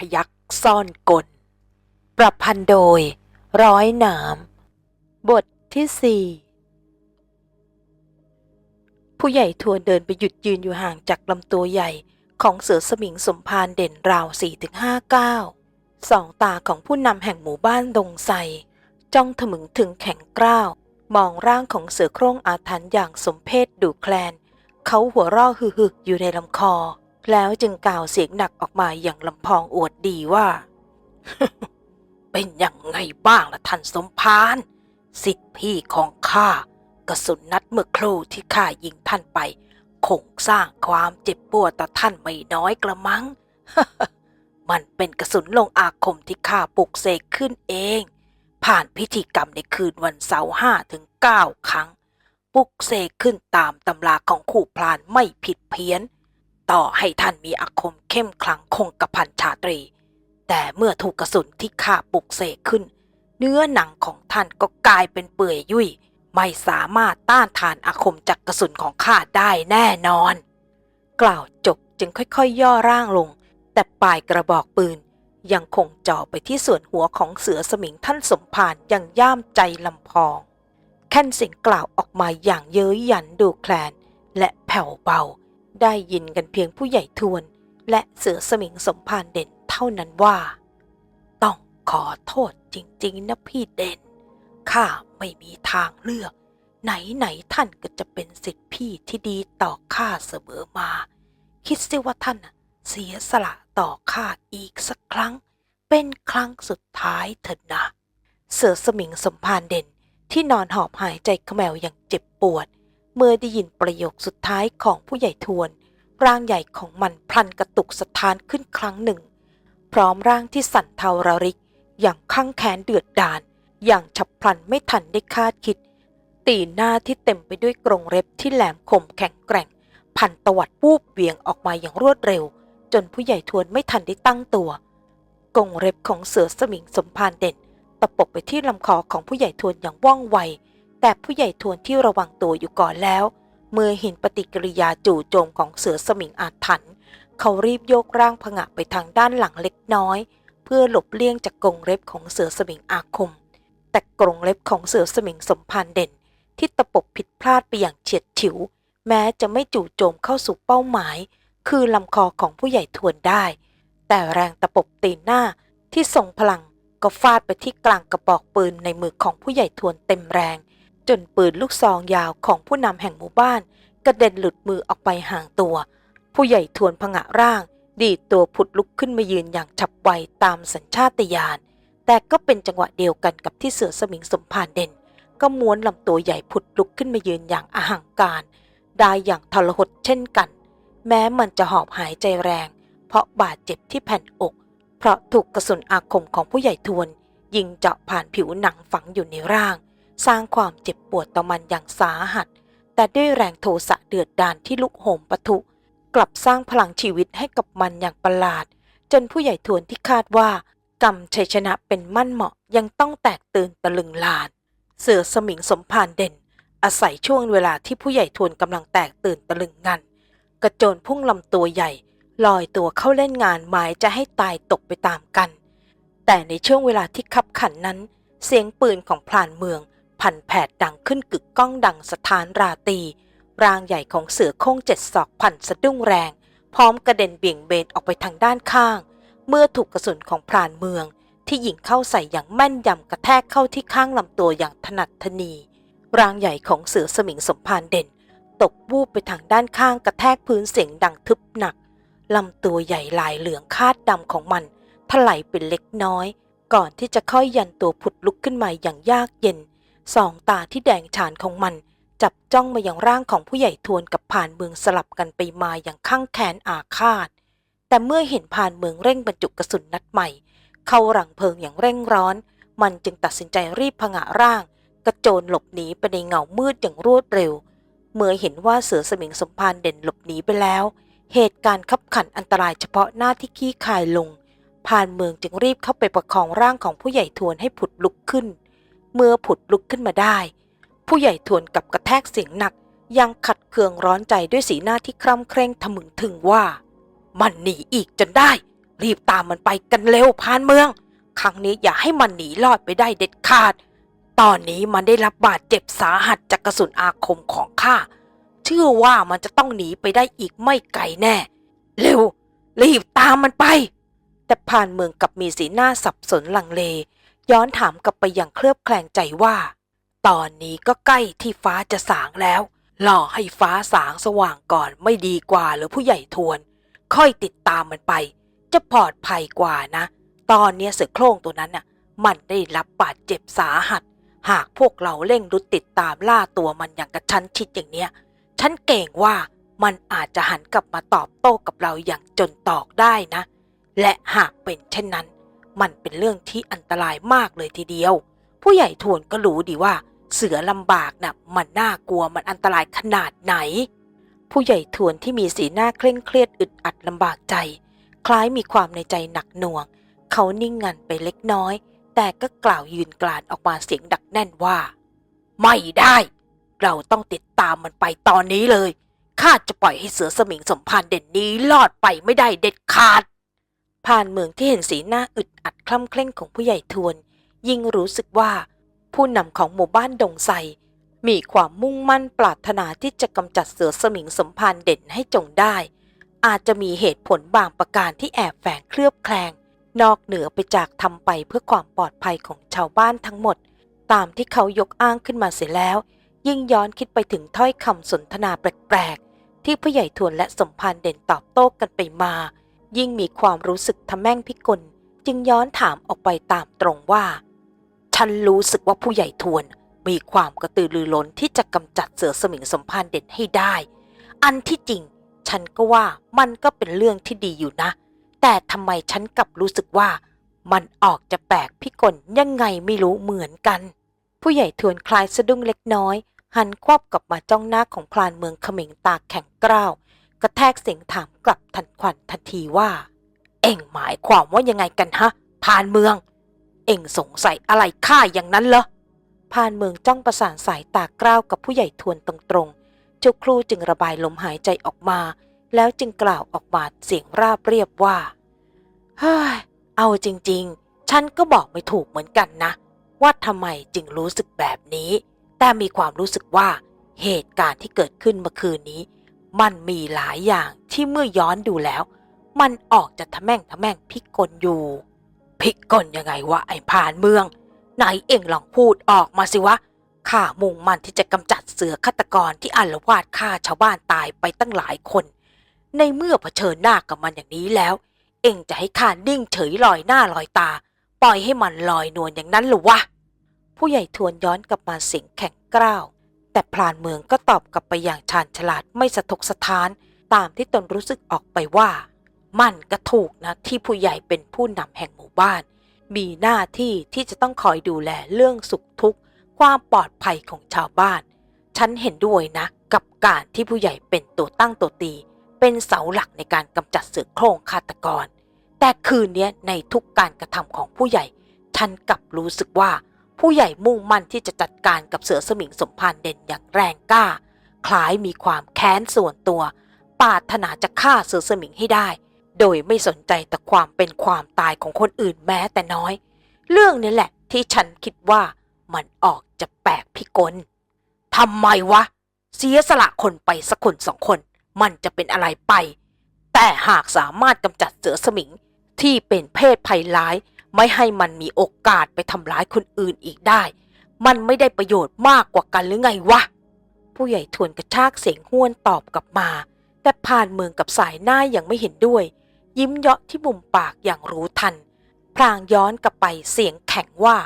พยักซ่อนกล ประพันธ์โดย ร้อยหนาม บทที่สี่ผู้ใหญ่ทวนเดินไปหยุดยืนอยู่ห่างจากลำตัวใหญ่ของเสือสมิงสมพานเด่นราวสี่ถึงห้าก้าวสองตาของผู้นำแห่งหมู่บ้านดงไซจ้องถมึงถึงแข็งกร้าว มองร่างของเสือโคร่งอาถรรพ์อย่างสมเพศดูแคลน เขาหัวร่อฮึกๆอยู่ในลำคอ แล้วจึงกล่าวเสียงหนักออกมาอย่างลำพองอวดดีว่า เป็นอย่างไงบ้างล่ะท่านสมพานสิทธิพี่ของข้ากระสุนนัดเมื่อครู่ที่ข้ายิงท่านไป คงสร้างความเจ็บปวดต่อท่านไม่น้อยกระมัง มันเป็นกระสุนลงอาคมที่ข้าปลุกเสกขึ้นเอง ผ่านพิธีกรรมในคืนวันเสาร์ห้าถึงเก้าครั้ง ปลุกเสกขึ้นตามตำราของขู่พลานไม่ผิดเพี้ยน ต่อให้ท่านมีอาคมเข้มขลังคงกระพันชาตรี แต่เมื่อถูกกระสุนที่ข้าปลุกเสกขึ้น เนื้อหนังของท่านก็กลายเป็นเปื่อยยุ่ย ไม่สามารถต้านทานอาคมจากกระสุนของข้าได้แน่นอน กล่าวจบจึงค่อยๆ ย่อร่างลง แต่ปลายกระบอกปืนยังคงจ่อไปที่ส่วนหัวของเสือสมิงท่านสมภารอย่างย่ามใจลำพอง แค่นสียงกล่าวออกมาอย่างเย้ยหยันดูแคลน และแผ่วเบา ได้ยินกันเพียงผู้ใหญ่ทวน และเสือสมิงสมภารเด่นเท่านั้นว่า ต้องขอโทษจริง ๆ นะพี่เด่น ข้าไม่มีทางเลือก ไหน ๆ ท่านก็จะเป็นสิทธิพี่ที่ดีต่อข้าเสมอมา คิดสิว่าท่านเสียสละต่อข้าอีกสักครั้ง เป็นครั้งสุดท้ายเถอะนะ เสือสมิงสมภารเด่นที่นอนหอบหายใจขมวอย่างเจ็บปวด เมื่อได้ยินประโยคสุดท้ายของผู้ใหญ่ทวน ร่างใหญ่ของมันพลันกระตุกสะท้านขึ้นครั้งหนึ่ง พร้อมร่างที่สั่นเทาระริก อย่างข้างแค้นเดือดดาลอย่างฉับพลันไม่ทันได้คาดคิด ตีหน้าที่เต็มไปด้วยกรงเล็บที่แหลมคมแข็งแกร่ง พันตวัดวูบเวียงออกมาอย่างรวดเร็ว จนผู้ใหญ่ทวนไม่ทันได้ตั้งตัวกรงเล็บของเสือสมิงสมพานเด่นตะปบไปที่ลำคอของผู้ใหญ่ทวนอย่างว่องไว แต่ผู้ใหญ่ทวนที่ระวังตัวอยู่ก่อนแล้ว เมื่อเห็นปฏิกิริยาจู่โจมของเสือสมิงอาถรรพ์เขารีบโยกร่างผงะไปทางด้านหลังเล็กน้อย เพื่อหลบเลี่ยงจากกรงเล็บของเสือสมิงอาคม แต่กรงเล็บของเสือสมิงสมพันเด่น ที่ตะปบผิดพลาดไปอย่างเฉียดฉิว แม้จะไม่จู่โจมเข้าสู่เป้าหมาย คือลำคอของผู้ใหญ่ทวนได้ แต่แรงตะปบตีนหน้าที่ทรงพลังก็ฟาดไปที่กลางกระบอกปืนในมือของผู้ใหญ่ทวนเต็มแรง จนปืนลูกซองยาวของผู้นำแห่งหมู่บ้าน กระเด็นหลุดมือออกไปห่างตัว ผู้ใหญ่ทวนผงะร่าง ดีตัวผุดลุกขึ้นมายืนอย่างฉับไวตามสัญชาตญาณแต่ก็เป็นจังหวะเดียวกันกับที่เสือสมิงสมพานเด่น ก็ม้วนลำตัวใหญ่ผุดลุกขึ้นมายืนอย่างอหังการ ได้อย่างทรหดเช่นกัน แม้มันจะหอบหายใจแรง เพราะบาดเจ็บที่แผ่นอก เพราะถูกกระสุนอาคมของผู้ใหญ่ทวน ยิงเจาะผ่านผิวหนังฝังอยู่ในร่าง สร้างความเจ็บปวดต่อมันอย่างสาหัส แต่ด้วยแรงโทสะเดือดดาลที่ลุกโหมปะทุ กลับสร้างพลังชีวิตให้กับมันอย่างประหลาด จนผู้ใหญ่ทวนที่คาดว่ากรรมชัยชนะเป็นมั่นเหมาะยังต้องแตกตื่นตะลึงลาน เสือสมิงสมพานเด่น อาศัยช่วงเวลาที่ผู้ใหญ่ทวนกำลังแตกตื่นตะลึงงัน กระโจนพุ่งลำตัวใหญ่ลอยตัวเข้าเล่นงานหมายจะให้ตายตกไปตามกัน แต่ในช่วงเวลาที่ขับขันนั้น เสียงปืนของพลานเมือง พันแผดดังขึ้นกึกก้องดังสถานราตี ร่างใหญ่ของเสือโคร่งเจ็ดศอกพันสะดุ้งแรง พร้อมกระเด็นเบี่ยงเบนออกไปทางด้านข้าง เมื่อถูกกระสุนของพรานเมือง ที่ยิงเข้าใส่อย่างแม่นยำกระแทกเข้าที่ข้างลำตัวอย่างถนัดทนี ร่างใหญ่ของเสือสมิงสมพานเด่น ตกวูบไปทางด้านข้างกระแทกพื้นเสียงดังทึบหนักลำตัวใหญ่ลายเหลืองคาดดำของมันถลายเป็นเล็กน้อย ก่อนที่จะค่อยยันตัวผุดลุกขึ้นมาอย่างยากเย็น สองตาที่แดงฉานของมัน จับจ้องมาอย่างร่างของผู้ใหญ่ทวนกับผ่านเมืองสลับกันไปมาอย่างข้างแขนอาฆาต แต่เมื่อเห็นผ่านเมืองเร่งบรรจุกระสุนนัดใหม่ เข้าหลังเพลิงอย่างเร่งร้อน มันจึงตัดสินใจรีบผงะร่าง กระโจนหลบหนีไปในเงามืดอย่างรวดเร็ว เมื่อเห็นว่าเสือสมิงสมพานเด่นหลบหนีไปแล้ว เหตุการณ์ขับขันอันตรายเฉพาะหน้าที่ขี้คายลงผ่านเมืองจึงรีบเข้าไปประคองร่างของผู้ใหญ่ทวนให้ผุดลุกขึ้น เมื่อผุดลุกขึ้นมาได้ ผู้ใหญ่ทวนกับกระแทกเสียงหนักยังขัดเคืองร้อนใจด้วยสีหน้าที่คร่ำเคร่งทะมึงถึงว่า มันหนีอีกจนได้ รีบตามมันไปกันเร็วพานเมือง ครั้งนี้อย่าให้มันหนีรอดไปได้เด็ดขาด ตอนนี้มันได้รับบาดเจ็บสาหัสจากกระสุนอาคมของข้าเชื่อว่ามันจะต้องหนีไปได้อีกไม่ไกลแน่ เร็ว รีบตามมันไป แต่พานเมืองกับมีสีหน้าสับสนลังเล ย้อนถามกลับไปอย่างเคลือบแคลงใจว่า ตอนนี้ก็ใกล้ที่ฟ้าจะสางแล้วรอให้ฟ้าสางสว่างก่อนไม่ดีกว่าหรือผู้ใหญ่ทวน ค่อยติดตามมันไป จะปลอดภัยกว่านะ ตอนนี้เสือโคร่งตัวนั้นน่ะ มันได้รับบาดเจ็บสาหัส หากพวกเราเร่งรุดติดตามล่าตัวมันอย่างกระชั้นชิดอย่างเนี้ย ฉันเก่งว่ามันอาจจะหันกลับมาตอบโต้กับเราอย่างจนตอกได้นะ และหากเป็นเช่นนั้น มันเป็นเรื่องที่อันตรายมากเลยทีเดียว ผู้ใหญ่ทวนก็รู้ดีว่า เสือลำบากน่ะมันน่ากลัวมันอันตรายขนาดไหน ผู้ใหญ่ทวนที่มีสีหน้าเคร่งเครียดอึดอัดลำบากใจ คล้ายมีความในใจหนักหน่วง เขานิ่งงันไปเล็กน้อย แต่ก็กล่าวยืนกลานออกมาเสียงดักแน่นว่า ไม่ได้ เราต้องติดตามมันไปตอนนี้เลยข้าจะปล่อยให้เสือสมิงสมพานธ์เด่นนี้รอดไปไม่ได้เด็ดขาด ผ่านเมืองที่เห็นสีหน้าอึดอัดคล่ำเคร่งของผู้ใหญ่ทวน ยิ่งรู้สึกว่า ผู้นำของหมู่บ้านดงไซมีความมุ่งมั่นปรารถนาที่จะกำจัดเสือสมิงสมพานเด่นให้จงได้ อาจจะมีเหตุผลบางประการที่แอบแฝงเคลือบแคลง นอกเหนือไปจากทำไปเพื่อความปลอดภัยของชาวบ้านทั้งหมด ตามที่เขายกอ้างขึ้นมาเสียแล้ว ยิ่งย้อนคิดไปถึงถ้อยคำสนทนาแปลกๆที่ผู้ใหญ่ทวนและสมพานเด่นตอบโต้กันไปมา ยิ่งมีความรู้สึกทำแม่งพิกลจึงย้อนถามออกไปตามตรงว่า ฉันรู้สึกว่าผู้ใหญ่ทวน มีความกระตือรือร้นที่จะกำจัดเสือสมิงสมพานเด่นให้ได้ อันที่จริง ฉันก็ว่ามันก็เป็นเรื่องที่ดีอยู่นะ แต่ทำไมฉันกลับรู้สึกว่า มันออกจะแปลกพิกลยังไงไม่รู้เหมือนกัน ผู้ใหญ่ทวนคลายสะดุ้งเล็กน้อย หันควับกลับมาจ้องหน้าของพลานเมืองเขมิงตาแข็งกร้าว กระแทกเสียงถามกลับทันควันทันทีว่า เอ็งหมายความว่ายังไงกันฮะพานเมือง เอ็งสงสัยอะไรข้าอย่างนั้นเหรอพานเมืองจ้องประสานสายตากร้าวกับผู้ใหญ่ทวนตรงๆเจ้าครูจึงระบายลมหายใจออกมา แล้วจึงกล่าวออกมาเสียงราบเรียบว่าเฮ้ยเอาจริง ๆ ฉันก็บอกไม่ถูกเหมือนกันนะ ว่าทำไมจึงรู้สึกแบบนี้ แต่มีความรู้สึกว่าเหตุการณ์ที่เกิดขึ้นเมื่อคืนนี้ มันมีหลายอย่างที่เมื่อย้อนดูแล้ว มันออกจะทะแม่งทะแม่งพิกลอยู่ พิกลยังไงวะไอ้ผ่านเมืองไหนเอ็งลองพูดออกมาสิวะข้ามุ่งมันที่จะกำจัดเสือฆาตกรที่อาลวาดฆ่าชาวบ้านตายไปตั้งหลายคน ในเมื่อเผชิญหน้ากับมันอย่างนี้แล้ว เอ็งจะให้ข้านิ่งเฉยลอยหน้าลอยตา ปล่อยให้มันลอยนวลอย่างนั้นหรือวะผู้ใหญ่ทวนย้อนกลับมาเสียงแข็งกร้าว แต่พลานเมืองก็ตอบกลับไปอย่างชาญฉลาดไม่สะทกสะท้าน ตามที่ตนรู้สึกออกไปว่า มันก็ถูกนะที่ผู้ใหญ่เป็นผู้นำแห่งหมู่บ้าน มีหน้าที่ที่จะต้องคอยดูแลเรื่องสุขทุกข์ความปลอดภัยของชาวบ้าน ฉันเห็นด้วยนะ กับการที่ผู้ใหญ่เป็นตัวตั้งตัวตี เป็นเสาหลักในการกำจัดเสือโคร่งฆาตกร แต่คืนนี้ในทุกการกระทำของผู้ใหญ่ ฉันกลับรู้สึกว่า ผู้ใหญ่มุ่งมั่นที่จะจัดการกับเสือสมิงสมพานเด่นอย่างแรงกล้า คล้ายมีความแค้นส่วนตัว ปาถนาจะฆ่าเสือสมิงให้ได้ โดยไม่สนใจแต่ความเป็นความตายของคนอื่นแม้แต่น้อย เรื่องนี้แหละที่ฉันคิดว่ามันออกจะแปลกพิกลทำไมวะ เสียสละคนไปสักคนสองคน มันจะเป็นอะไรไป แต่หากสามารถกำจัดเสือสมิงที่เป็นเพศภัยร้าย ไม่ให้มันมีโอกาสไปทำร้ายคนอื่นอีกได้ มันไม่ได้ประโยชน์มากกว่ากันหรือไงวะ ผู้ใหญ่ทวนกระชากเสียงห้วนตอบกลับมา แต่ผ่านเมืองกับสายหน้ายังไม่เห็นด้วย ยิ้มเยาะที่มุมปากอย่างรู้ทันพลางย้อนกลับไปเสียงแข็งว่า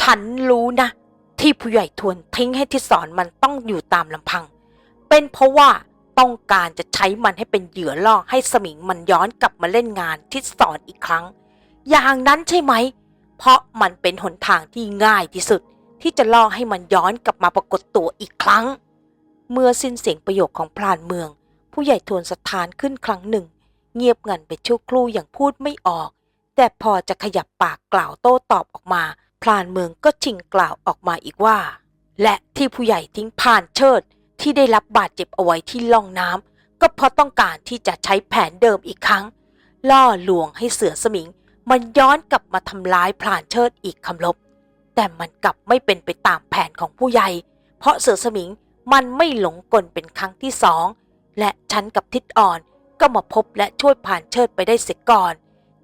ฉันรู้นะ ที่ผู้ใหญ่ทวนทิ้งให้ที่สอนมันต้องอยู่ตามลำพัง เป็นเพราะว่าต้องการจะใช้มันให้เป็นเหยื่อล่อให้สมิงมันย้อนกลับมาเล่นงานที่สอนอีกครั้ง อย่างนั้นใช่ไหม เพราะมันเป็นหนทางที่ง่ายที่สุด ที่จะล่อให้มันย้อนกลับมาปรากฏตัวอีกครั้ง เมื่อสิ้นเสียงประโยคของพลานเมือง ผู้ใหญ่ทวนสถานขึ้นครั้งหนึ่ง เงียบงันไปชั่วครู่อย่างพูดไม่ออก แต่พอจะขยับปากกล่าวโต้ตอบออกมาพลานเมืองก็ชิงกล่าวออกมาอีกว่า และที่ผู้ใหญ่ทิ้งผ่านเชิด ที่ได้รับบาดเจ็บเอาไว้ที่ล่องน้ำก็เพราะต้องการที่จะใช้แผนเดิมอีกครั้ง ล่อลวงให้เสือสมิง มันย้อนกลับมาทำร้ายพลานเชิดอีกคำลบ แต่มันกลับไม่เป็นไปตามแผนของผู้ใหญ่ เพราะเสือสมิงมันไม่หลงกลเป็นครั้งที่สอง และฉันกับทิดอ่อนก็มาพบและช่วยผ่านเชิดไปได้เสียก่อน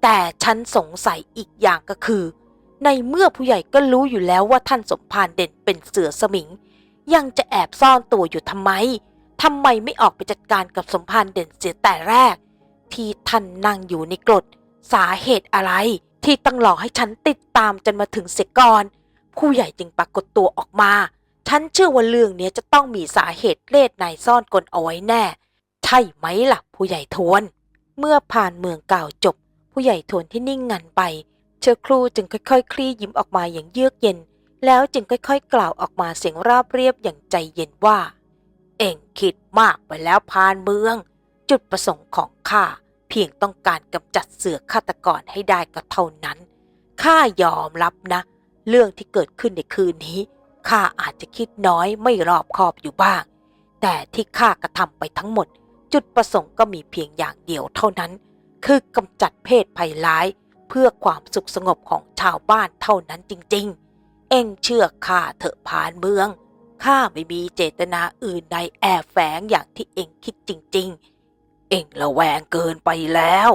แต่ฉันสงสัยอีกอย่างก็คือ ในเมื่อผู้ใหญ่ก็รู้อยู่แล้วว่าท่านสมภารเด่นเป็นเสือสมิง ยังจะแอบซ่อนตัวอยู่ทำไมทำไมไม่ออกไปจัดการกับสมภารเด่นเสียแต่แรก ที่ท่านนั่งอยู่ในกรด สาเหตุอะไรที่ต้องหลอกให้ฉันติดตามจนมาถึงเสียก่อน ผู้ใหญ่จึงปรากฏตัวออกมา ฉันเชื่อว่าเรื่องนี้จะต้องมีสาเหตุเลดนายซ่อนกลเอาไว้แน่ ใช่ไหมล่ะ ผู้ใหญ่ทวน เมื่อผ่านเมืองเก่าจบ ผู้ใหญ่ทวนที่นิ่งงันไป เชอครูจึงค่อยๆ คลี่ยิ้มออกมาอย่างเยือกเย็น แล้วจึงค่อยๆ กล่าวออกมาเสียงราบเรียบอย่างใจเย็นว่า เอ็งคิดมากไปแล้วพานเมือง จุดประสงค์ของข้า เพียงต้องการกำจัดเสือฆาตกรให้ได้ก็เท่านั้น ข้ายอมรับนะ เรื่องที่เกิดขึ้นในคืนนี้ ข้าอาจจะคิดน้อยไม่รอบคอบอยู่บ้าง แต่ที่ข้ากระทำไปทั้งหมด จุดประสงค์ก็มีเพียงอย่างเดียวเท่านั้น คือกำจัดเพศภัยร้าย เพื่อความสุขสงบของชาวบ้านเท่านั้นจริง ๆ เอ็งเชื่อข้าเถอะผ่านเมือง ข้าไม่มีเจตนาอื่นใดแอบแฝงอย่างที่เอ็งคิดจริง ๆ เองระแวงเกินไปแล้ว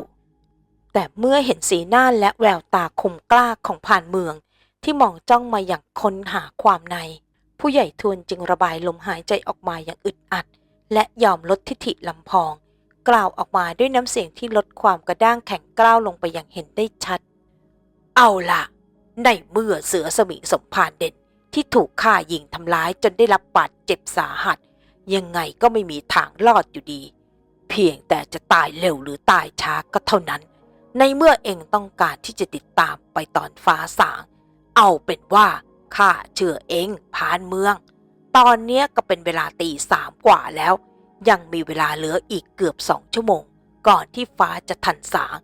แต่เมื่อเห็นสีหน้าและแววตาคมกล้าของผ่านเมือง ที่มองจ้องมาอย่างค้นหาความใน ผู้ใหญ่ทวนจึงระบายลมหายใจออกมาอย่างอึดอัด และยอมลดทิฐิลำพอง กล่าวออกมาด้วยน้ำเสียงที่ลดความกระด้างแข็งกร้าวลงไปอย่างเห็นได้ชัด เอาล่ะ ในเมื่อเสือสมิงสมภารเด่นที่ถูกฆ่ายิงทำร้ายจนได้รับบาดเจ็บสาหัส ยังไงก็ไม่มีทางรอดอยู่ดี เพียงแต่จะตายเร็วหรือตายช้าก็เท่านั้น ในเมื่อเองต้องการที่จะติดตามไปตอนฟ้าสาง เอาเป็นว่าข้าเชื่อเองผ่านเมือง ตอนเนี้ยก็เป็นเวลาตีสามกว่าแล้ว ยังมีเวลาเหลืออีกเกือบสองชั่วโมง ก่อนที่ฟ้าจะทันสาง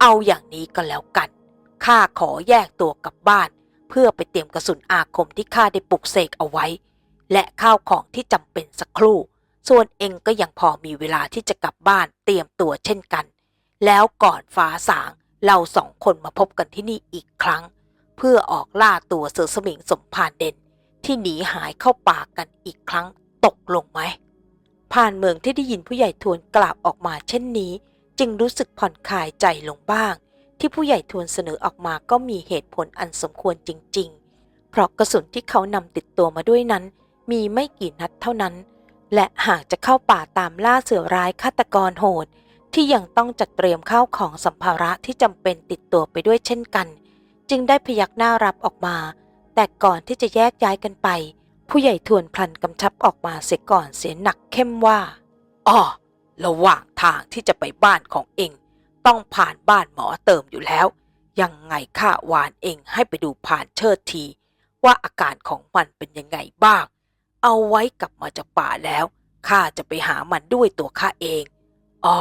เอาอย่างนี้ก็แล้วกันข้าขอแยกตัวกลับบ้าน เพื่อไปเตรียมกระสุนอาคมที่ข้าได้ปลุกเสกเอาไว้ และข้าวของที่จำเป็นสักครู่ ส่วนเองก็ยังพอมีเวลาที่จะกลับบ้านเตรียมตัวเช่นกัน แล้วก่อนฟ้าสางเราสองคนมาพบกันที่นี่อีกครั้ง เพื่อออกล่าตัวเสือสมิงสมภารเด่น ที่หนีหายเข้าป่ากันอีกครั้งตกลงไหมผ่านเมืองที่ได้ยินผู้ใหญ่ทวนกล่าวออกมาเช่นนี้ จึงรู้สึกผ่อนคลายใจลงบ้าง ที่ผู้ใหญ่ทวนเสนอออกมาก็มีเหตุผลอันสมควรจริง ๆ เพราะกระสุนที่เขานำติดตัวมาด้วยนั้น มีไม่กี่นัดเท่านั้น และหากจะเข้าป่าตามล่าเสือร้ายฆาตกรโหด ที่ยังต้องจัดเตรียมข้าวของสัมภาระที่จำเป็นติดตัวไปด้วยเช่นกัน จึงได้พยักหน้ารับออกมา แต่ก่อนที่จะแยกย้ายกันไป ผู้ใหญ่ทวนพลันกำชับออกมาเสียก่อนเสียหนักเข้มว่าอ๋อระหว่างทางที่จะไปบ้านของเอง ต้องผ่านบ้านหมอเติมอยู่แล้ว ยังไงข้าวานเองให้ไปดูผ่านเชิดที ว่าอาการของมันเป็นยังไงบ้าง เอาไว้กลับมาจากป่าแล้วข้าจะไปหามันด้วยตัวข้าเองอ้อ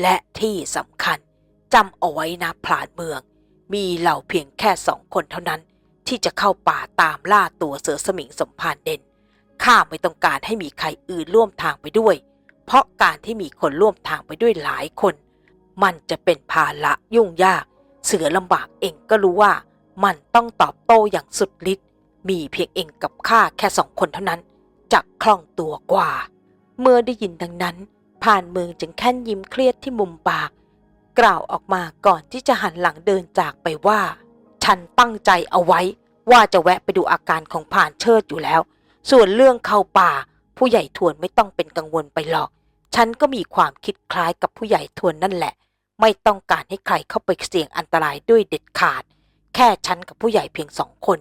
และที่สำคัญจำเอาไว้นะพลานเมือง มีเราเพียงแค่สองคนเท่านั้น ที่จะเข้าป่าตามล่าตัวเสือสมิงสมภารเด่นข้าไม่ต้องการให้มีใครอื่นร่วมทางไปด้วย เพราะการที่มีคนร่วมทางไปด้วยหลายคน มันจะเป็นภาระยุ่งยาก เสือลำบากเองก็รู้ว่า มันต้องตอบโต้อย่างสุดฤทธิ์มีเพียงเองกับข้าแค่สองคนเท่านั้น จะคล่องตัวกว่า เมื่อได้ยินดังนั้น ผ่านเมืองจึงแค่นยิ้มเครียดที่มุมปาก กล่าวออกมาก่อนที่จะหันหลังเดินจากไปว่า ฉันตั้งใจเอาไว้ว่าจะแวะไปดูอาการของผ่านเชิดอยู่แล้ว ส่วนเรื่องเข้าป่า ผู้ใหญ่ทวนไม่ต้องเป็นกังวลไปหรอก ฉันก็มีความคิดคล้ายกับผู้ใหญ่ทวนนั่นแหละ ไม่ต้องการให้ใครเข้าไปเสี่ยงอันตรายด้วยเด็ดขาด แค่ฉันกับผู้ใหญ่เพียงสองคน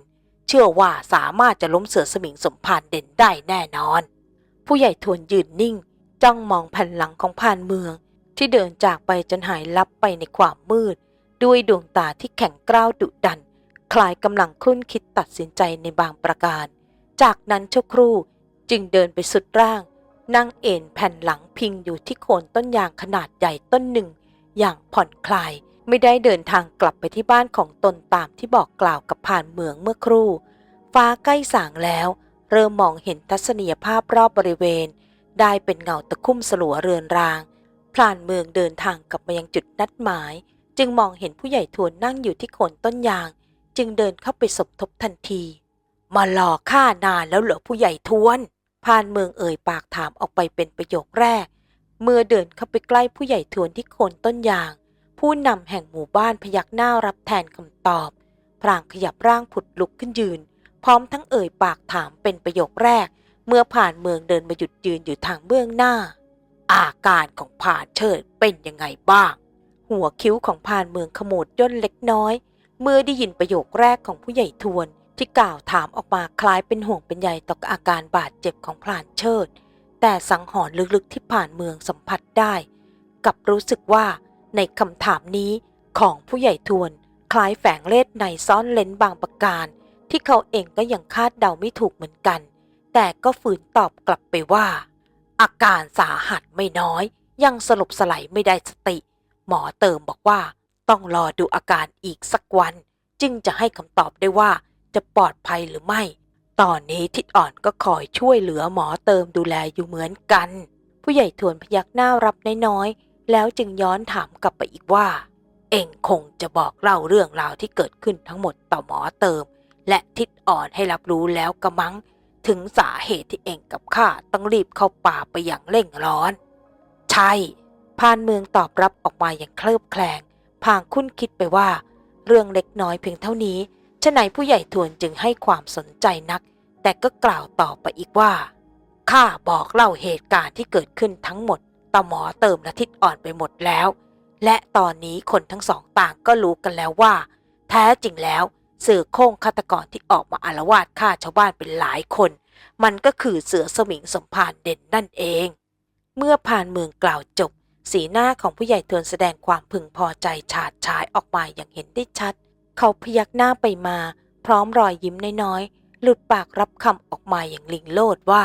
เชื่อว่าสามารถจะล้มเสือสมิงสมภารเด่นได้แน่นอน ผู้ใหญ่ทวนยืนนิ่ง จ้องมองแผ่นหลังของผ่านเมือง ที่เดินจากไปจนหายลับไปในความมืด ด้วยดวงตาที่แข็งกร้าวดุดัน คล้ายกำลังคุ้นคิดตัดสินใจในบางประการ จากนั้นชั่วครู่จึงเดินไปสุดร่าง นั่งเอนแผ่นหลังพิงอยู่ที่โคนต้นยางขนาดใหญ่ต้นหนึ่ง อย่างผ่อนคลาย ไม่ได้เดินทางกลับไปที่บ้านของตนตามที่บอกกล่าวกับผ่านเมืองเมื่อครู่ ฟ้าใกล้สางแล้ว เริ่มมองเห็นทัศนียภาพรอบบริเวณ ได้เป็นเงาตะคุ่มสลัวเรือนราง พลานเมืองเดินทางกลับมายังจุดนัดหมาย จึงมองเห็นผู้ใหญ่ทวนนั่งอยู่ที่โคนต้นยาง จึงเดินเข้าไปสมทบทันที มารอกข้านานแล้วเหรอผู้ใหญ่ทวนพานเมืองเอ่ยปากถามออกไปเป็นประโยคแรก เมื่อเดินเข้าไปใกล้ผู้ใหญ่ทวนที่โคนต้นยาง ผู้นำแห่งหมู่บ้านพยักหน้ารับแทนคำตอบ พรางขยับร่างผุดลุกขึ้นยืน พร้อมทั้งเอ่ยปากถามเป็นประโยคแรก เมื่อผ่านเมืองเดินมาหยุดยืนอยู่ทางเบื้องหน้า อาการของผ่านเชิดเป็นยังไงบ้าง หัวคิ้วของผ่านเมืองขมวดย่นเล็กน้อย เมื่อได้ยินประโยคแรกของผู้ใหญ่ทวน ที่กล่าวถามออกมาคล้ายเป็นห่วงเป็นใยต่ออาการบาดเจ็บของพลานเชิด แต่สังหรณ์ลึกๆที่ผ่านเมืองสัมผัสได้กลับรู้สึกว่า ในคำถามนี้ของผู้ใหญ่ทวน คล้ายแฝงเล่ห์ในซ่อนเลนบางประการ ที่เขาเองก็ยังคาดเดาไม่ถูกเหมือนกัน แต่ก็ฝืนตอบกลับไปว่า อาการสาหัสไม่น้อย ยังสลบสลายไม่ได้สติ หมอเติมบอกว่าต้องรอดูอาการอีกสักวัน จึงจะให้คำตอบได้ว่าจะปลอดภัยหรือไม่ ตอนนี้ทิดอ่อนก็คอยช่วยเหลือหมอเติมดูแลอยู่เหมือนกัน ผู้ใหญ่ทวนพยักหน้ารับน้อยๆ แล้วจึงย้อนถามกลับไปอีกว่า เอ็งคงจะบอกเล่าเรื่องราวที่เกิดขึ้นทั้งหมดต่อหมอเติม และทิดอ่อนให้รับรู้แล้วกระมัง ถึงสาเหตุที่เอ็งกับข้าต้องรีบเข้าป่าไปอย่างเร่งร้อน ใช่พานเมืองตอบรับออกมาอย่างเคลิบแคลงพางคุ้นคิดไปว่า เรื่องเล็กน้อยเพียงเท่านี้ฉะไหนผู้ใหญ่ทวนจึงให้ความสนใจนัก แต่ก็กล่าวต่อไปอีกว่าข้าบอกเล่าเหตุการณ์ที่เกิดขึ้นทั้งหมด ต่อหมอเติมและทิดอ่อนไปหมดแล้ว และตอนนี้คนทั้งสองต่างก็รู้กันแล้วว่า แท้จริงแล้วเสือโคร่งฆาตกรที่ออกมาอารวาสฆ่าชาวบ้านเป็นหลายคน มันก็คือเสือสมิงสมภารเด่นนั่นเอง เมื่อผ่านเมืองกล่าวจบ สีหน้าของผู้ใหญ่ทวนแสดงความพึงพอใจฉาดฉายออกมาอย่างเห็นได้ชัด เขาพยักหน้าไปมา พร้อมรอยยิ้มน้อยๆหลุดปากรับคำออกมาอย่างลิงโลดว่า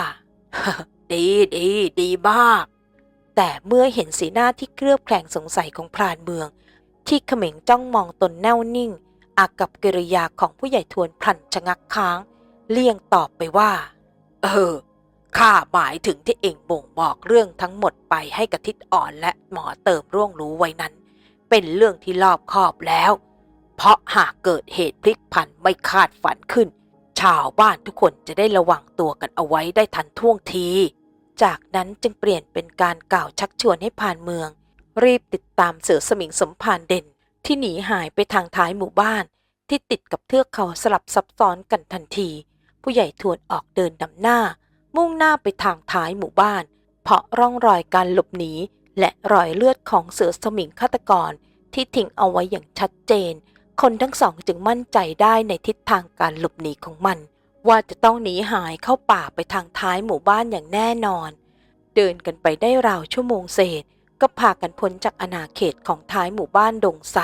ดีดีดีมาก แต่เมื่อเห็นสีหน้าที่เครือบแคลงสงสัยของพรานเมือง ที่เขม็งจ้องมองตนแน่วนิ่ง อากับกิริยาของผู้ใหญ่ทวนพลันชะงักค้าง เลี่ยงตอบไปว่า เออข้าหมายถึงที่เองบ่งบอกเรื่องทั้งหมดไปให้กระทิดอ่อนและหมอเติมร่วงรู้ไว้นั้น เป็นเรื่องที่รอบคอบแล้ว เพราะหากเกิดเหตุพลิกผันไม่คาดฝันขึ้น ชาวบ้านทุกคนจะได้ระวังตัวกันเอาไว้ได้ทันท่วงที จากนั้นจึงเปลี่ยนเป็นการกล่าวชักชวนให้ผ่านเมือง รีบติดตามเสือสมิงสมภารเด่น ที่หนีหายไปทางท้ายหมู่บ้าน ที่ติดกับเทือกเขาสลับซับซ้อนกันทันที ผู้ใหญ่ทวนออกเดินนำหน้า มุ่งหน้าไปทางท้ายหมู่บ้าน เพราะร่องรอยการหลบหนีและรอยเลือดของเสือสมิงฆาตกร ที่ทิ้งเอาไว้อย่างชัดเจน คนทั้งสองจึงมั่นใจได้ในทิศทางการหลบหนีของมัน ว่าจะต้องหนีหายเข้าป่าไปทางท้ายหมู่บ้านอย่างแน่นอน เดินกันไปได้ราวชั่วโมงเศษ ก็พากันพ้นจากอาณาเขตของท้ายหมู่บ้านดงไทร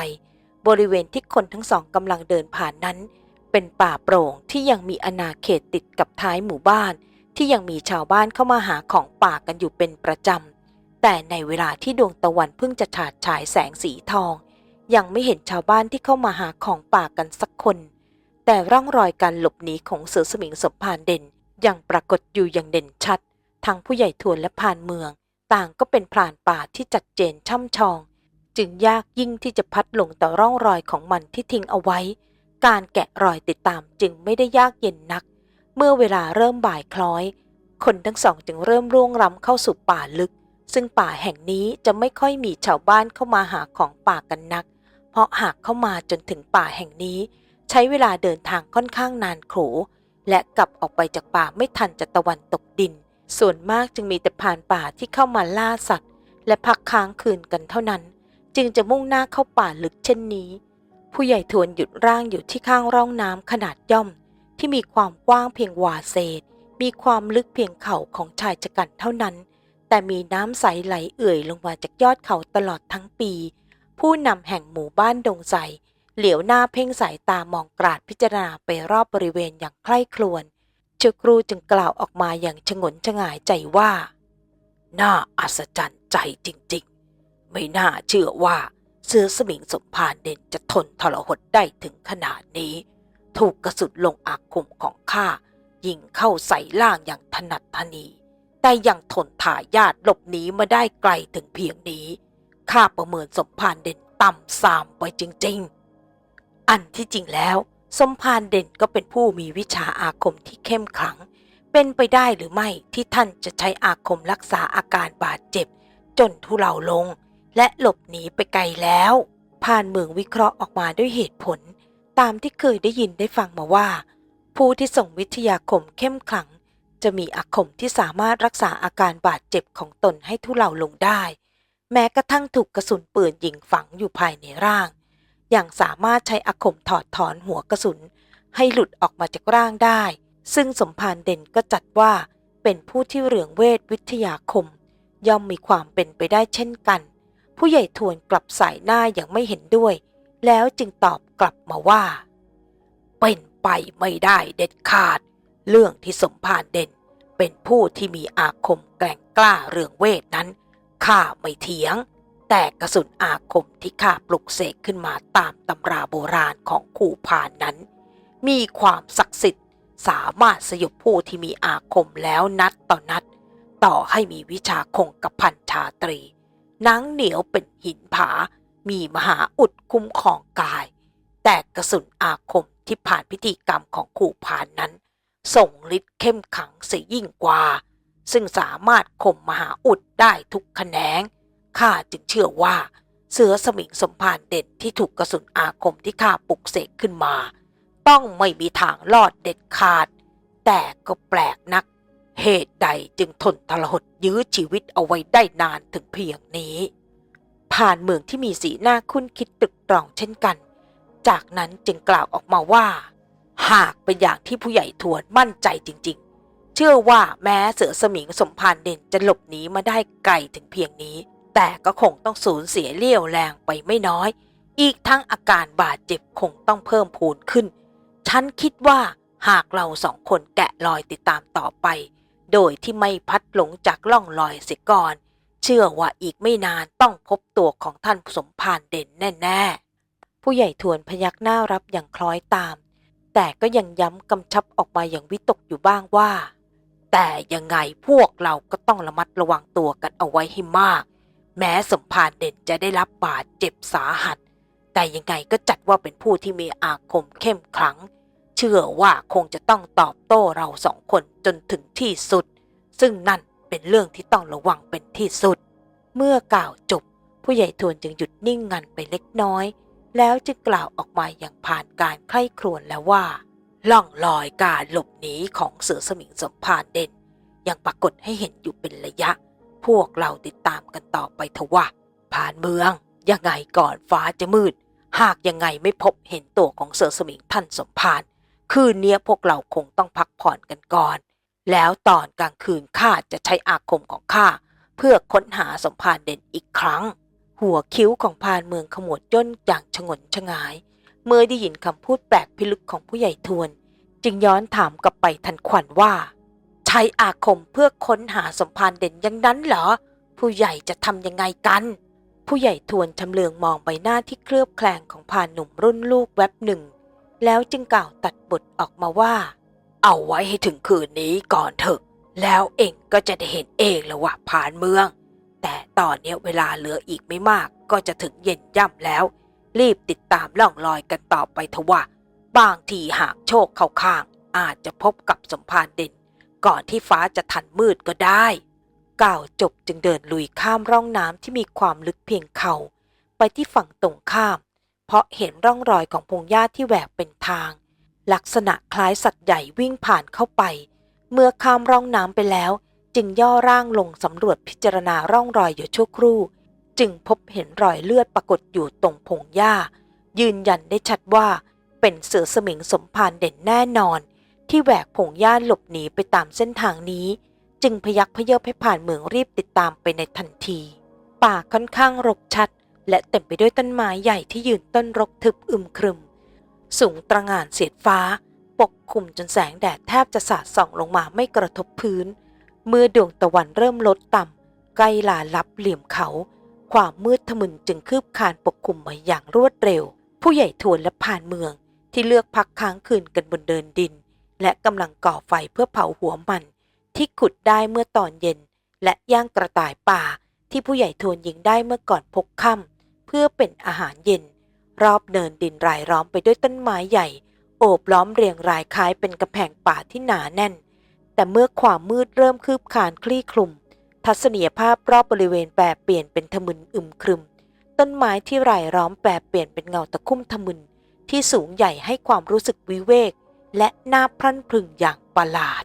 บริเวณที่คนทั้งสองกำลังเดินผ่านนั้น เป็นป่าโปร่งที่ยังมีอาณาเขตติดกับท้ายหมู่บ้าน ที่ยังมีชาวบ้านเข้ามาหาของป่ากันอยู่เป็นประจำแต่ในเวลาที่ดวงตะวันเพิ่งจะฉาดฉายแสงสีทอง ยังไม่เห็นชาวบ้านที่เข้ามาหาของป่ากันสักคน แต่ร่องรอยการหลบหนีของเสือสมิงสมพานเด่นยังปรากฏอยู่อย่างเด่นชัด ทั้งผู้ใหญ่ทวนและพานเมือง ต่างก็เป็นพรานป่าที่จัดเจนช่ำชอง จึงยากยิ่งที่จะพัดหลงต่อร่องรอยของมันที่ทิ้งเอาไว้ การแกะรอยติดตามจึงไม่ได้ยากเย็นนัก เมื่อเวลาเริ่มบ่ายคล้อย คนทั้งสองจึงเริ่มร่วงล้ำเข้าสู่ป่าลึก ซึ่งป่าแห่งนี้จะไม่ค่อยมีชาวบ้านเข้ามาหาของป่ากันนัก เพราะหากเข้ามาจนถึงป่าแห่งนี้ ใช้เวลาเดินทางค่อนข้างนานโขและกลับออกไปจากป่าไม่ทันจะตะวันตกดิน ส่วนมากจึงมีแต่ผ่านป่าที่เข้ามาล่าสัตว์ และพักค้างคืนกันเท่านั้น จึงจะมุ่งหน้าเข้าป่าลึกเช่นนี้ ผู้ใหญ่ทวนหยุดร่างอยู่ที่ข้างร่องน้ำขนาดย่อม ที่มีความกว้างเพียงวาเศษ มีความลึกเพียงเข่าของชายชะกันเท่านั้น แต่มีน้ำใสไหลเอื่อยลงมาจากยอดเขาตลอดทั้งปี ผู้นำแห่งหมู่บ้านดงใส เหลียวหน้าเพ่งสายตามองกราดพิจารณาไปรอบบริเวณอย่างใคร่ครวญเจ้าครูจึงกล่าวออกมาอย่างฉงนฉงายใจว่า น่าอัศจรรย์ใจจริงๆ ไม่น่าเชื่อว่าเสื้อสมิงสมภารเด่นจะทนทรหดได้ถึงขนาดนี้ ถูกกระสุนลงอาคมของข้ายิงเข้าใส่ล่างอย่างถนัดทนี แต่ยังทนถ่ายาทหลบหนีมาได้ไกลถึงเพียงนี้ ข้าประเมินสมภารเด่นต่ำสามไปจริง ๆ อันที่จริงแล้วสมภารเด่นก็เป็นผู้มีวิชาอาคมที่เข้มขลัง เป็นไปได้หรือไม่ที่ท่านจะใช้อาคมรักษาอาการบาดเจ็บ จนทุเลาลง และหลบหนีไปไกลแล้วพานเมืองวิเคราะห์ออกมาด้วยเหตุผล ตามที่เคยได้ยินได้ฟังมาว่า ผู้ที่ส่งวิทยาคมเข้มขลัง จะมีอาคมที่สามารถรักษาอาการบาดเจ็บของตนให้ทุเลาลงได้ แม้กระทั่งถูกกระสุนปืนยิงฝังอยู่ภายในร่าง ยังสามารถใช้อาคมถอดถอนหัวกระสุน ให้หลุดออกมาจากร่างได้ ซึ่งสมภารเด่นก็จัดว่าเป็นผู้ที่เรืองเวทวิทยาคม ย่อมมีความเป็นไปได้เช่นกัน ผู้ใหญ่ทวนกลับสายหน้าอย่างไม่เห็นด้วย แล้วจึงตอบกลับมาว่า เป็นไปไม่ได้เด็ดขาด เรื่องที่สมภารเด่น เป็นผู้ที่มีอาคมแกร่งกล้าเรืองเวทนั้นข้าไม่เถียง แต่กระสุนอาคมที่ข้าปลุกเสกขึ้นมาตามตำราโบราณของขู่พานนั้น มีความศักดิ์สิทธิ์ สามารถสยบผู้ที่มีอาคมแล้วนัดต่อนัด ต่อให้มีวิชาคงกับพันชาตรีนังเหนียวเป็นหินผา มีมหาอุดคุ้มของกาย แต่กระสุนอาคมที่ผ่านพิธีกรรมของขู่พานนั้น ส่งฤทธิ์เข้มขังเสียยิ่งกว่า ซึ่งสามารถข่มมหาอุดได้ทุกแขนง ข้าจึงเชื่อว่า เสือสมิงสมภารเด่นที่ถูกกระสุนอาคมที่ข้าปลุกเสกขึ้นมา ต้องไม่มีทางรอดเด็ดขาด แต่ก็แปลกนัก เหตุใดจึงทนทรหดยื้อชีวิตเอาไว้ได้นานถึงเพียงนี้ ผ่านเมืองที่มีสีหน้าคุ้นคิดตรึกตรองเช่นกัน จากนั้นจึงกล่าวออกมาว่า หากเป็นอย่างที่ผู้ใหญ่ทวนมั่นใจจริงๆเชื่อว่าแม้เสือสมิงสมภารเด่นจะหลบหนีมาได้ไกลถึงเพียงนี้ แต่ก็คงต้องสูญเสียเลี่ยวแรงไปไม่น้อย อีกทั้งอาการบาดเจ็บคงต้องเพิ่มพูนขึ้น ฉันคิดว่าหากเราสองคนแกะรอยติดตามต่อไป โดยที่ไม่พัดหลงจากล่องลอยเสียก่อน เชื่อว่าอีกไม่นานต้องพบตัวของท่านสมภารเด่นแน่ ๆ ผู้ใหญ่ทวนพยักหน้ารับอย่างคล้อยตาม แต่ก็ยังย้ำกำชับออกมาอย่างวิตกอยู่บ้างว่า แต่ยังไงพวกเราก็ต้องระมัดระวังตัวกันเอาไว้ให้มาก แม้สมภารเด่นจะได้รับบาดเจ็บสาหัส แต่ยังไงก็จัดว่าเป็นผู้ที่มีอาคมเข้มขลัง เชื่อว่าคงจะต้องตอบโต้เราสองคนจนถึงที่สุด ซึ่งนั่นเป็นเรื่องที่ต้องระวังเป็นที่สุด เมื่อกล่าวจบ ผู้ใหญ่ทวนจึงหยุดนิ่งงันไปเล็กน้อย แล้วจึงกล่าวออกมาอย่างผ่านการใคร่ครวญแล้วว่าล่องลอยการหลบหนีของเสือสมิงสมภารเด่น ยังปรากฏให้เห็นอยู่เป็นระยะ พวกเราติดตามกันต่อไปเถอะว่า ผ่านเมืองยังไงก่อนฟ้าจะมืด หากยังไงไม่พบเห็นตัวของเสือสมิงท่านสมภารคืนนี้พวกเราคงต้องพักผ่อนกันก่อน แล้วตอนกลางคืนข้าจะใช้อาคมของข้าเพื่อค้นหาสมภารเด่นอีกครั้ง หัวคิ้วของพานเมืองขมวดย่นอย่างชงนชงาย เมื่อได้ยินคำพูดแปลกพิลึกของผู้ใหญ่ทวน จึงย้อนถามกลับไปทันควันว่า ช้อาคมเพื่อค้นหาสมภารเด่นอย่างนั้นเหรอ ผู้ใหญ่จะทำยังไงกัน ผู้ใหญ่ทวนชำเลืองมองใบหน้าที่เคลือบแคลงของพานหนุ่มรุ่นลูกแวบหนึ่ง แล้วจึงกล่าวตัดบทออกมาว่า เอาไว้ให้ถึงคืนนี้ก่อนเถอะ แล้วเองก็จะได้เห็นเองแล้วว่าผ่านเมือง แต่ตอนนี้เวลาเหลืออีกไม่มาก ก็จะถึงเย็นย่ำแล้ว รีบติดตามล่องลอยกันต่อไปเถอะว่าบางทีหากโชคเข้าข้าง อาจจะพบกับสมภารเด่น ก่อนที่ฟ้าจะทันมืดก็ได้ กล่าวจบจึงเดินลุยข้ามร่องน้ำที่มีความลึกเพียงเข่าไปที่ฝั่งตรงข้าม เพราะเห็นร่องรอยของพงหญ้าที่แหวกเป็นทาง ลักษณะคล้ายสัตว์ใหญ่วิ่งผ่านเข้าไป เมื่อข้ามร่องน้ำไปแล้ว จึงย่อร่างลงสำรวจพิจารณาร่องรอยอยู่ชั่วครู่ จึงพบเห็นรอยเลือดปรากฏอยู่ตรงพงหญ้า ยืนยันได้ชัดว่าเป็นเสือสมิงสมภารเด่นแน่นอน ที่แหวกพงหญ้าหลบหนีไปตามเส้นทางนี้ จึงพยักพเยิบให้ผ่านเมืองรีบติดตามไปในทันที ป่าค่อนข้างรกชัด และเต็มไปด้วยต้นไม้ใหญ่ที่ยืนต้นรกทึบอึมครึม สูงตระหง่านเสียดฟ้า ปกคลุมจนแสงแดดแทบจะสาดส่องลงมาไม่กระทบพื้น เมื่อดวงตะวันเริ่มลดต่ำใกล้ลาลับเหลี่ยมเขา ความมืดทะมึนจึงคืบคานปกคลุมมาอย่างรวดเร็ว ผู้ใหญ่ทวนและผ่านเมืองที่เลือกพักค้างคืนกันบนเดินดิน และกำลังก่อไฟเพื่อเผาหัวมัน ที่ขุดได้เมื่อตอนเย็น และย่างกระต่ายป่า ที่ผู้ใหญ่ทวนยิงได้เมื่อก่อนพกค่ำเพื่อเป็นอาหารเย็น รอบเนินดินรายล้อมไปด้วยต้นไม้ใหญ่ โอบล้อมเรียงรายคล้ายเป็นกำแพงป่าที่หนาแน่น แต่เมื่อความมืดเริ่มคืบคานคลี่คลุม ทัศนียภาพรอบบริเวณแปรเปลี่ยนเป็นทมึนอึมครึม ต้นไม้ที่รายล้อมแปรเปลี่ยนเป็นเงาตะคุ่มทมึนที่สูงใหญ่ให้ความรู้สึกวิเวก และน่าพรั่นพรึงอย่างประหลาด